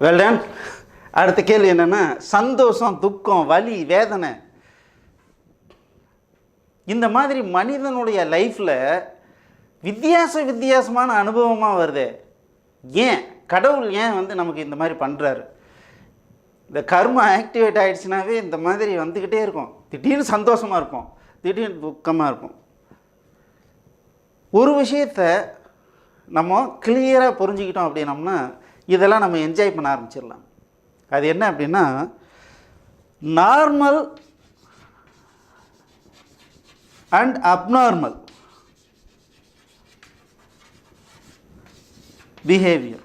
Well done அடுத்த கேள்வி என்னென்னா சந்தோஷம் துக்கம் வலி வேதனை. இந்த மாதிரி மனிதனுடைய லைஃப்பில் வித்தியாச வித்தியாசமான அனுபவமாக வருது. ஏன்? கடவுள் ஏன் வந்து நமக்கு இந்த மாதிரி பண்ணுறாரு இந்த கர்மம் ஆக்டிவேட் ஆகிடுச்சுனாவே இந்த மாதிரி வந்துக்கிட்டே இருக்கும். திடீர்னு சந்தோஷமாக இருக்கும். திடீர்னு துக்கமாக இருக்கும். ஒரு விஷயத்த நம்ம கிளியராக புரிஞ்சுக்கிட்டோம் அப்படின்னம்னா இதெல்லாம் நம்ம என்ஜாய் பண்ண ஆரம்பிச்சிடலாம். அது என்ன அப்படின்னா normal and abnormal behaviour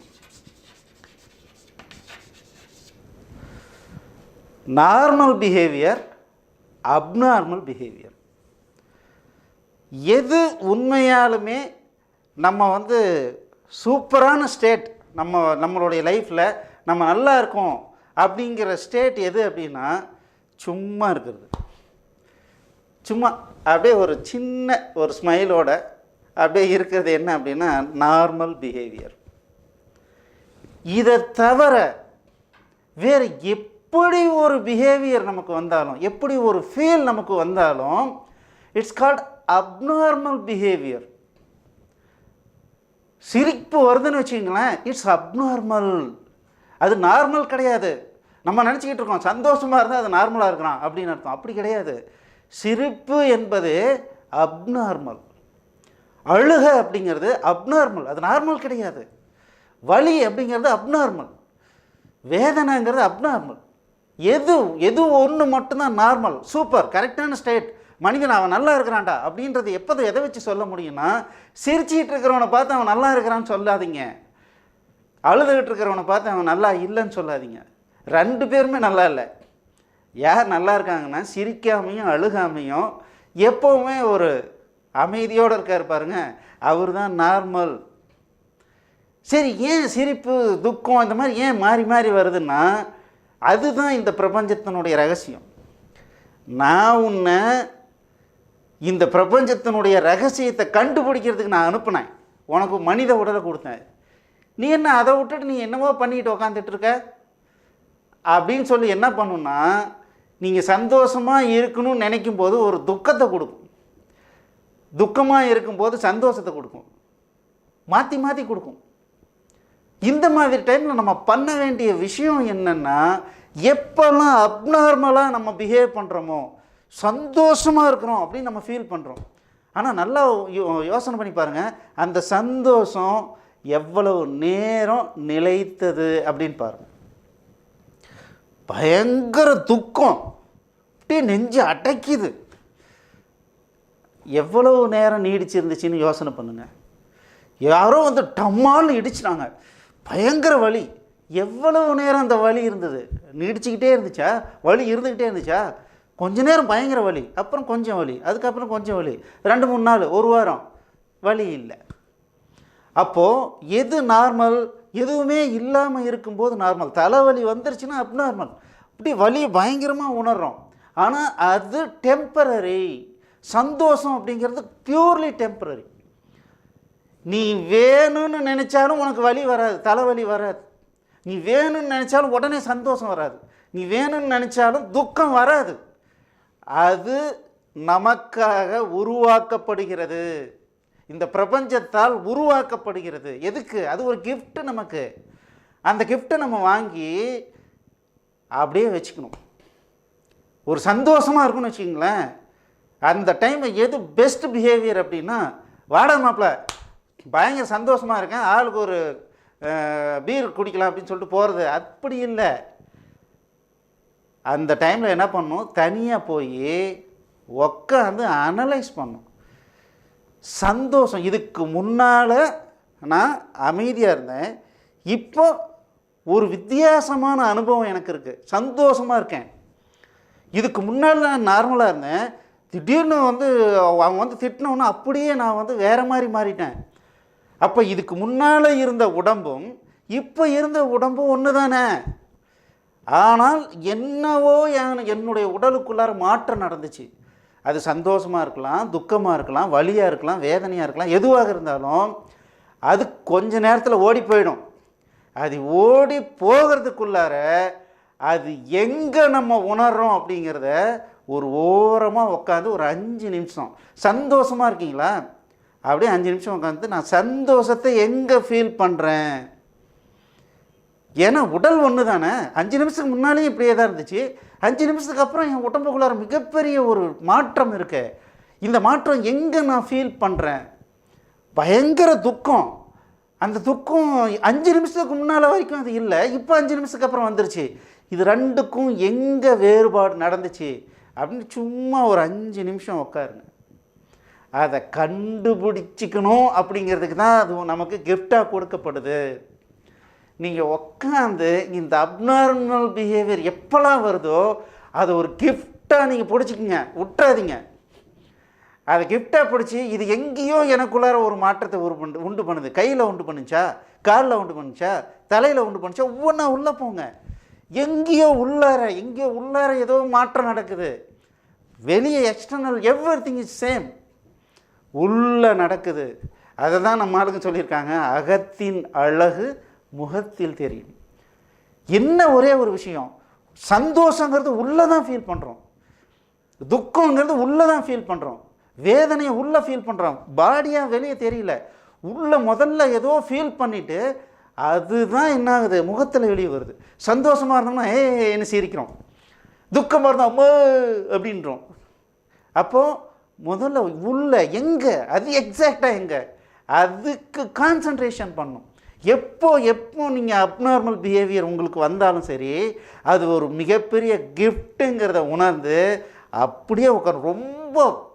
normal behaviour abnormal behaviour எது உண்மையாலுமே நம்ம வந்து சூப்பரான ஸ்டேட் நம்ம நம்மளுடைய லைஃப்பில் நம்ம நல்லா இருக்கோம் அப்படிங்கிற ஸ்டேட் எது அப்படின்னா சும்மா இருக்கிறது. சும்மா அப்படியே ஒரு சின்ன ஒரு ஸ்மைலோட அப்படியே இருக்கிறது என்ன அப்படின்னா நார்மல் பிஹேவியர் இதை தவிர வேறு எப்படி ஒரு பிஹேவியர் நமக்கு வந்தாலும் எப்படி ஒரு ஃபீல் நமக்கு வந்தாலும் இட்ஸ் கால்ட் அப்நார்மல் பிஹேவியர் சிரிப்பு வருதுன்னு வச்சுங்களேன் இட்ஸ் அப்நார்மல் அது நார்மல் கிடையாது. நம்ம நினச்சிக்கிட்டு இருக்கோம் சந்தோஷமாக இருந்தால் அது நார்மலாக இருக்கிறான் அப்படின்னு அர்த்தம். அப்படி கிடையாது. சிரிப்பு என்பது அப்நார்மல் அழுக அப்படிங்கிறது அப்நார்மல் அது நார்மல் கிடையாது. வலி அப்படிங்கிறது அப்நார்மல் வேதனைங்கிறது அப்நார்மல் எது எது ஒன்று மட்டும்தான் நார்மல் சூப்பர் கரெக்டான ஸ்டேட் மனிதன் அவன் நல்லா இருக்கிறான்டா அப்படின்றது எப்போது எதை வச்சு சொல்ல முடியும்னா சிரிச்சிக்கிட்டு இருக்கிறவனை பார்த்து அவன் நல்லா இருக்கிறான்னு சொல்லாதீங்க. அழுதுகிட்டு இருக்கிறவனை பார்த்து அவன் நல்லா இல்லைன்னு சொல்லாதீங்க. ரெண்டு பேருமே நல்லா இல்லை. யார் நல்லா இருக்காங்கன்னா சிரிக்காமையும் அழுகாமையும் எப்போவுமே ஒரு அமைதியோடு இருக்கார் பாருங்க. அவர் தான் நார்மல். சரி ஏன் சிரிப்பு துக்கம் இந்த மாதிரி ஏன் மாறி மாறி வருதுன்னா அதுதான் இந்த பிரபஞ்சத்தினுடைய ரகசியம். நான் உன்னை இந்த பிரபஞ்சத்தினுடைய ரகசியத்தை கண்டுபிடிக்கிறதுக்கு நான் அனுப்புனேன். உனக்கு மனித உடலை கொடுத்தேன். நீ என்ன அதை விட்டுட்டு நீ என்னவோ பண்ணிட்டு உக்காந்துட்டு இருக்க? அப்படின்னு சொல்லி என்ன பண்ணுன்னா நீங்கள் சந்தோஷமாக இருக்கணும்னு நினைக்கும் போது ஒரு துக்கத்தை கொடுக்கும். துக்கமாக இருக்கும்போது சந்தோஷத்தை கொடுக்கும். மாற்றி மாற்றி கொடுக்கும். இந்த மாதிரி டைமில் நம்ம பண்ண வேண்டிய விஷயம் என்னென்னா எப்போல்லாம் அப்நார்மலாக நம்ம பிஹேவ் பண்ணுறோமோ சந்தோஷமாக இருக்கிறோம் அப்படின்னு நம்ம ஃபீல் பண்ணுறோம் ஆனால் நல்லா யோ- யோசனை பண்ணி பாருங்கள் அந்த சந்தோஷம் எவ்வளவு நேரம் நிலைத்தது அப்படின்னு பாருங்கள் பயங்கர துக்கம். அப்படியே நெஞ்சு அடைக்குது. எவ்வளவு நேரம் நீடிச்சிருந்துச்சின்னு யோசனை பண்ணுங்கள் யாரோ வந்து டம்மால்னு இடிச்சிட்டாங்க. பயங்கர வலி. எவ்வளவு நேரம் அந்த வலி இருந்தது? நீடிச்சுக்கிட்டே இருந்துச்சா? வலி இருந்துக்கிட்டே இருந்துச்சா? கொஞ்ச நேரம் பயங்கர வலி அப்புறம் கொஞ்சம் வலி அதுக்கப்புறம் கொஞ்சம் வலி. ரெண்டு மூணு நாள் ஒரு வாரம். வலி இல்லை. அப்போது எது நார்மல் எதுவுமே இல்லாமல் இருக்கும்போது நார்மல் தலைவலி வந்துருச்சுன்னா அப்நார்மல் அப்படி வலி பயங்கரமாக உணர்கிறோம் ஆனால் அது டெம்பரரி சந்தோஷம் அப்படிங்கிறது பியூர்லி டெம்பரரி நீ வேணும்னு நினச்சாலும் உனக்கு வலி வராது தலைவலி வராது. நீ வேணும்னு நினச்சாலும் உடனே சந்தோஷம் வராது. நீ வேணும்னு நினச்சாலும் துக்கம் வராது. அது நமக்காக உருவாக்கப்படுகிறது. இந்த பிரபஞ்சத்தால் உருவாக்கப்படுகிறது. எதுக்கு? அது ஒரு கிஃப்ட்டு நமக்கு. அந்த கிஃப்ட்டை நம்ம வாங்கி அப்படியே வச்சுக்கணும். ஒரு சந்தோஷமாக இருக்கும்னு வச்சுக்கிங்களேன். அந்த டைமில் எது பெஸ்ட் பிஹேவியர் அப்படின்னா வாடகை மாப்பிள்ள பயங்கர சந்தோஷமாக இருக்கேன். ஆளுக்கு ஒரு பீர் குடிக்கலாம் அப்படின்னு சொல்லிட்டு போகிறது அப்படி இல்லை. அந்த டைமில் என்ன பண்ணும்? தனியாக போய் உக்காந்து அனலைஸ் பண்ணும். சந்தோஷம். இதுக்கு முன்னால் நான் அமைதியாக இருந்தேன். இப்போ ஒரு வித்தியாசமான அனுபவம் எனக்கு இருக்குது சந்தோஷமாக இருக்கேன். இதுக்கு முன்னால் நான் நார்மலாக இருந்தேன். திடீர்னு வந்து அவங்க வந்து திட்டினோன்னா அப்படியே நான் வந்து வேறு மாதிரி மாறிட்டேன். அப்போ இதுக்கு முன்னால் இருந்த உடம்பும் இப்போ இருந்த உடம்பும் ஒன்று தானே ஆனால் என்னவோ என் என்னுடைய உடலுக்குள்ளார மாற்றம் நடந்துச்சு. அது சந்தோஷமாக இருக்கலாம் துக்கமாக இருக்கலாம் வலியாக இருக்கலாம் வேதனையாக இருக்கலாம் எதுவாக இருந்தாலும் அது கொஞ்ச நேரத்தில் ஓடி போயிடும். அது ஓடி போகிறதுக்குள்ளார அது எங்கே நம்ம உணர்றோம் அப்படிங்கிறத ஒரு ஓரமாக உட்காந்து ஒரு அஞ்சு நிமிஷம். சந்தோஷமாக இருக்கீங்களா? அப்படியே அஞ்சு நிமிஷம் உட்காந்து நான் சந்தோஷத்தை எங்கே ஃபீல் பண்ணுறேன் ஏன்னா உடல் ஒன்று தானே. அஞ்சு நிமிஷத்துக்கு முன்னாலேயும் இப்படியே தான் இருந்துச்சு. அஞ்சு நிமிஷத்துக்கு அப்புறம் என் உடம்புக்குள்ளார மிகப்பெரிய ஒரு மாற்றம் இருக்கு. இந்த மாற்றம் எங்கே நான் ஃபீல் பண்ணுறேன் பயங்கர துக்கம். அந்த துக்கம் அஞ்சு நிமிஷத்துக்கு முன்னால் வரைக்கும் அது இல்லை. இப்போ அஞ்சு நிமிஷத்துக்கு அப்புறம் வந்துருச்சு. இது ரெண்டுக்கும் எங்கே வேறுபாடு நடந்துச்சு? அப்படின்னு சும்மா ஒரு அஞ்சு நிமிஷம் உட்காருங்க அதை கண்டுபிடிச்சிக்கணும் அப்படிங்கிறதுக்கு தான் அது நமக்கு கிஃப்டாக கொடுக்கப்படுது. நீங்கள் உட்காந்து இந்த அப்நார்மல் பிஹேவியர் எப்போல்லாம் வருதோ அதை ஒரு கிஃப்டாக நீங்கள் பிடிச்சிக்கிங்க. விட்டுறாதீங்க. அதை கிஃப்டாக பிடிச்சி இது எங்கேயோ எனக்குள்ளார ஒரு மாற்றத்தை உரு பண்ணு உண்டு பண்ணுது. கையில் உண்டு பண்ணுச்சா? காலில் உண்டு பண்ணுச்சா? தலையில் உண்டு பண்ணுச்சா? ஒவ்வொன்றா உள்ளே போங்க. எங்கேயோ உள்ளார எங்கேயோ உள்ளார ஏதோ மாற்றம் நடக்குது. வெளியே external everything is same உள்ளே நடக்குது. அதை தான் நம்ம ஆளுங்க சொல்லியிருக்காங்க. அகத்தின் அழகு முகத்தில் தெரியும். என்ன ஒரே ஒரு விஷயம்? சந்தோஷங்கிறது உள்ளே தான் ஃபீல் பண்ணுறோம் துக்கங்கிறது உள்ளே தான் ஃபீல் பண்ணுறோம் வேதனையை உள்ளே ஃபீல் பண்ணுறோம் பாடியாக வெளியே தெரியல. உள்ளே முதல்ல ஏதோ ஃபீல் பண்ணிவிட்டு அதுதான் என்ன ஆகுது? முகத்தில் வெளியே வருது. சந்தோஷமாக இருந்தோம்னா ஏ என்ன சிரிக்கிறோம். துக்கமாக இருந்தோம் அம்மா அப்படின்றோம். அப்போது முதல்ல உள்ள எங்கே? அது எக்ஸாக்டாக எங்கே? அதுக்கு கான்சன்ட்ரேஷன் பண்ணும். எப்போ எப்போ நீங்கள் அப்நார்மல் பிஹேவியர் உங்களுக்கு வந்தாலும் சரி அது ஒரு மிகப்பெரிய கிஃப்ட்டுங்கிறத உணர்ந்து அப்படியே உட்காந்து ரொம்ப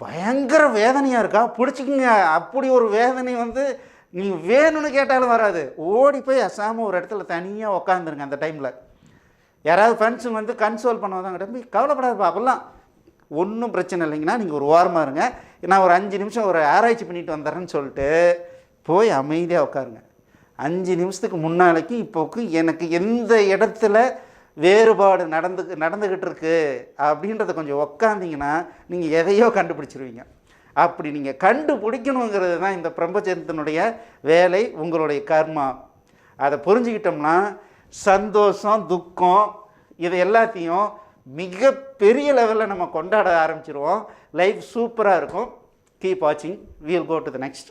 பயங்கர வேதனையாக இருக்கா? பிடிச்சிக்கிங்க. அப்படி ஒரு வேதனை வந்து நீங்கள் வேணும்னு கேட்டாலும் வராது. ஓடி போய் அசாமல் ஒரு இடத்துல தனியாக உட்காந்துருங்க அந்த டைமில் யாராவது ஃப்ரெண்ட்ஸுங்க வந்து கன்சோல் பண்ண கிட்ட கவலைப்படாதுப்பா அப்போல்லாம் ஒன்றும் பிரச்சனை இல்லைங்கன்னா நீங்கள் ஒரு வாரமாக இருங்க. நான் ஒரு அஞ்சு நிமிஷம் ஒரு ஆராய்ச்சி பண்ணிட்டு வந்துடுறேன்னு சொல்லிட்டு போய் அமைதியாக உட்காருங்க. அஞ்சு நிமிஷத்துக்கு முன்னாலைக்கும் இப்போக்கு எனக்கு எந்த இடத்துல வேறுபாடு நடந்து நடந்துக்கிட்டு இருக்கு அப்படின்றத கொஞ்சம் உக்காந்தீங்கன்னா நீங்கள் எதையோ கண்டுபிடிச்சிருவீங்க. அப்படி நீங்கள் கண்டுபிடிக்கணுங்கிறது தான் இந்த பிரபஞ்சத்தினுடைய வேலை உங்களுடைய கர்மா. அதை புரிஞ்சுக்கிட்டோம்னா சந்தோஷம் துக்கம் இது எல்லாத்தையும் மிக பெரிய லெவலில் நம்ம கொண்டாட ஆரம்பிச்சிருவோம். லைஃப் சூப்பராக இருக்கும். கீப் வாட்சிங் we'll go to the next